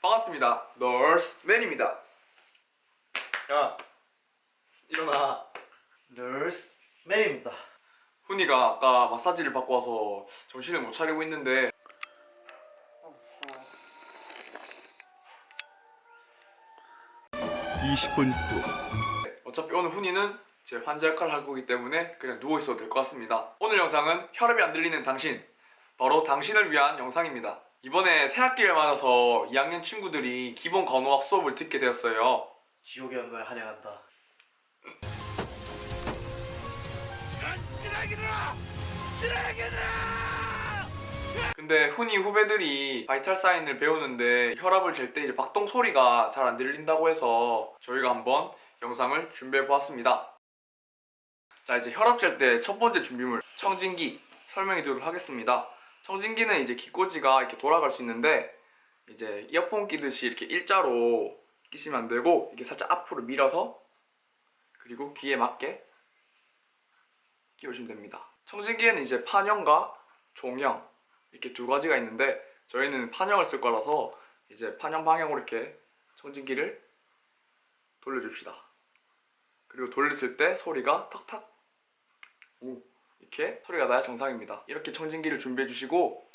반갑습니다. 널스맨입니다. 야, 일어나. 널스 맨입니다. 훈이가 아까 마사지를 받고 와서 정신을 못 차리고 있는데 20분 후 어차피 오늘 훈이는 제 환자 역할을 할 거기 때문에 그냥 누워있어도 될 것 같습니다. 오늘 영상은 혈압이 안 들리는 당신, 바로 당신을 위한 영상입니다. 이번에 새학기를 맞아서 2학년 친구들이 기본 간호학 수업을 듣게 되었어요. 지옥의 연가에 환영한다. 근데 훈이 후배들이 바이탈 사인을 배우는데 혈압을 잴 때 이제 박동 소리가 잘 안 들린다고 해서 저희가 한번 영상을 준비해 보았습니다. 자 이제 혈압 잴 때 첫 번째 준비물 청진기 설명해 드리도록 하겠습니다. 청진기는 이제 기꼬지가 이렇게 돌아갈 수 있는데 이제 이어폰 끼듯이 이렇게 일자로 끼시면 안 되고 이게 살짝 앞으로 밀어서 그리고 귀에 맞게 끼우시면 됩니다. 청진기에는 이제 판형과 종형 이렇게 두 가지가 있는데 저희는 판형을 쓸 거라서 이제 판형 방향으로 이렇게 청진기를 돌려줍시다. 그리고 돌렸을 때 소리가 탁탁 오 이렇게 소리가 나야 정상입니다. 이렇게 청진기를 준비해 주시고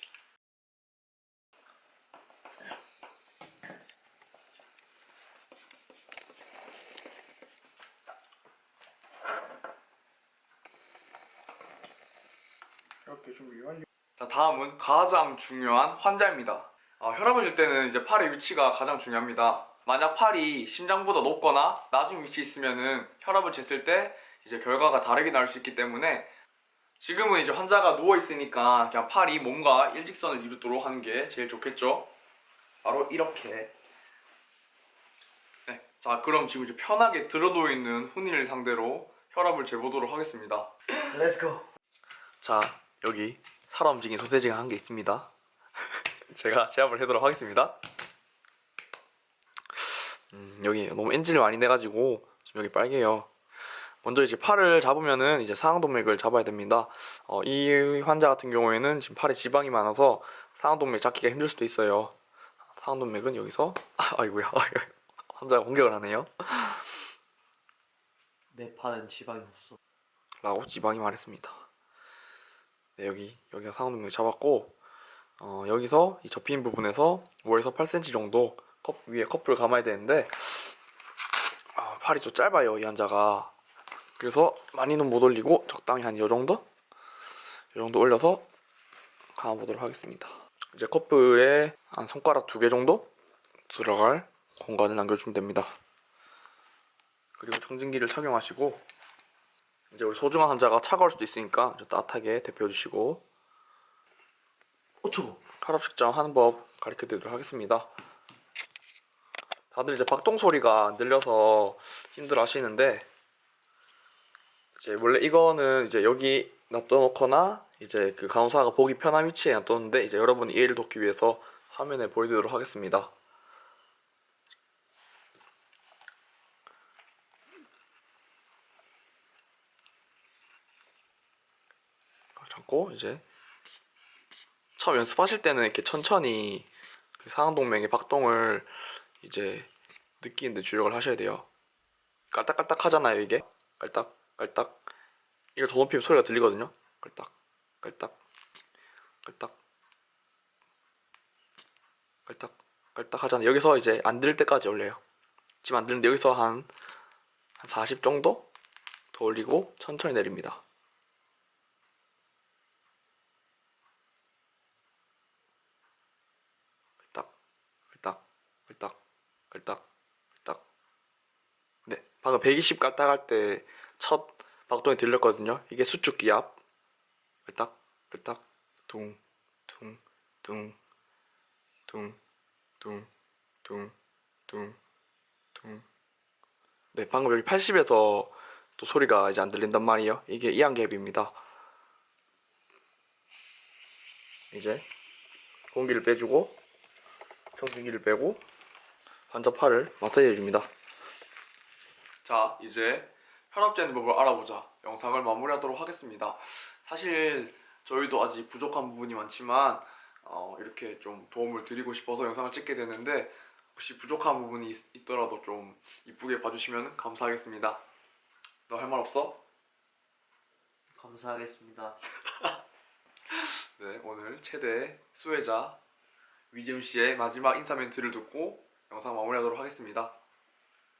이렇게 준비 완료. 자 다음은 가장 중요한 환자입니다. 어, 혈압을 잴 때는 이제 팔의 위치가 가장 중요합니다. 만약 팔이 심장보다 높거나 낮은 위치에 있으면은 혈압을 쟀을 때 이제 결과가 다르게 나올 수 있기 때문에 지금은 이제 환자가 누워 있으니까 그냥 팔이 몸과 일직선을 이루도록 하는 게 제일 좋겠죠. 바로 이렇게. 네. 자 그럼 지금 이제 편하게 들어누워 있는 훈이를 상대로 혈압을 재보도록 하겠습니다. 렛츠고. 자 여기 살아 움직인 소세지가 한 개 있습니다 제가 제압을 해도록 하겠습니다 음, 여기 너무 엔진을 많이 내가지고 지금 여기 빨개요 먼저 이제 팔을 잡으면은 이제 상하동맥을 잡아야 됩니다 어, 이 환자 같은 경우에는 지금 팔에 지방이 많아서 상하동맥 잡기가 힘들 수도 있어요 상하동맥은 여기서 아, 아이고야 환자가 공격을 하네요 내 팔은 지방이 없어. 라고 지방이 말했습니다. 네, 여기 여기가 상동맥 잡았고 어, 여기서 이 접힌 부분에서 5에서 8cm 정도 컵 위에 컵을 감아야 되는데 아, 팔이 좀 짧아요 이 환자가 그래서 많이는 못 올리고 적당히 한이 정도 이 정도 올려서 감아보도록 하겠습니다. 이제 커프에 한 손가락 두 개 정도 들어갈 공간을 남겨주면 됩니다. 그리고 청진기를 착용하시고 이제 우리 소중한 환자가 차가울 수도 있으니까 따뜻하게 데펴주시고 5초. 혈압 측정 하는 법 가르쳐 드리도록 하겠습니다. 다들 이제 박동 소리가 안 들려서 힘들어 하시는데 이제 원래 이거는 이제 여기 놔둬놓거나 이제 그 간호사가 보기 편한 위치에 놔뒀는데 이제 여러분이 이해를 돕기 위해서 화면에 보여드리도록 하겠습니다. 잡고 이제 처음 연습하실 때는 이렇게 천천히 그 상동맥의 박동을 이제 느끼는데 주력을 하셔야 돼요. 깔딱깔딱 하잖아요, 이게. 깔딱, 깔딱. 이걸 더 높이면 소리가 들리거든요. 깔딱, 깔딱, 깔딱, 깔딱, 깔딱 하잖아요. 여기서 이제 안 들릴 때까지 올려요. 지금 안 들리는데 여기서 한, 한 40 정도 더 올리고 천천히 내립니다. 끌딱, 끌딱, 끌딱, 끌딱, 끌딱. 네, 방금 120 깔딱 할때 첫 박동이 들렸거든요. 이게 수축 기압. 끌딱, 끌딱, 둥, 둥, 둥, 둥, 둥, 둥, 둥, 둥. 네, 방금 여기 80에서 또 소리가 이제 안 들린단 말이에요. 이게 이한갭입니다. 이제 공기를 빼주고 청진기를 빼고 환자 팔을 마사지 해줍니다. 자, 이제 혈압 재는 법을 알아보자. 영상을 마무리하도록 하겠습니다. 사실 저희도 아직 부족한 부분이 많지만 어, 이렇게 좀 도움을 드리고 싶어서 영상을 찍게 되는데 혹시 부족한 부분이 있, 있더라도 좀 이쁘게 봐주시면 감사하겠습니다. 너 할 말 없어? 감사하겠습니다. 네, 오늘 최대 수혜자 위지움 씨의 마지막 인사 멘트를 듣고 영상 마무리하도록 하겠습니다.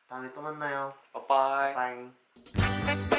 다음에 또 만나요. 빠이. 빠이.